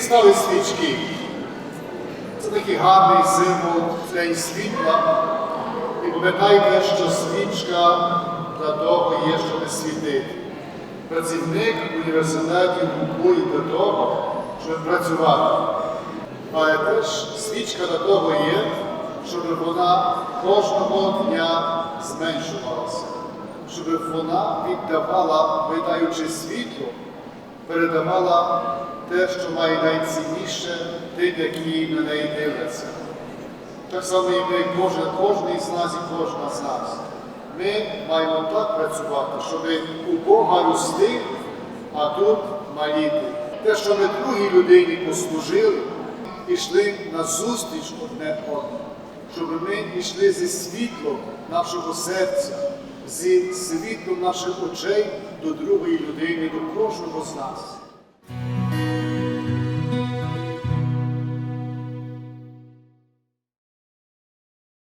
стали свічки. Це такий гарний символ цей світла. І пам'ятайте, що свічка для того є, щоб світити. Працівник університетів купує для того, щоб працювати. Але теж свічка для того є, щоб вона кожного дня зменшувалася, щоб вона віддавала, видаючи світло, передавала те, що має найцінніше тим, які на неї дивляться. Так само і ми, кожен, кожен з нас і кожна з нас. Ми маємо так працювати, щоб у Бога рости, а тут маліти. Те, що ми другій людині послужили, пішли на зустріч одне одному, щоб ми йшли зі світлом нашого серця, зі світу наших очей до другої людини, до кожного з нас.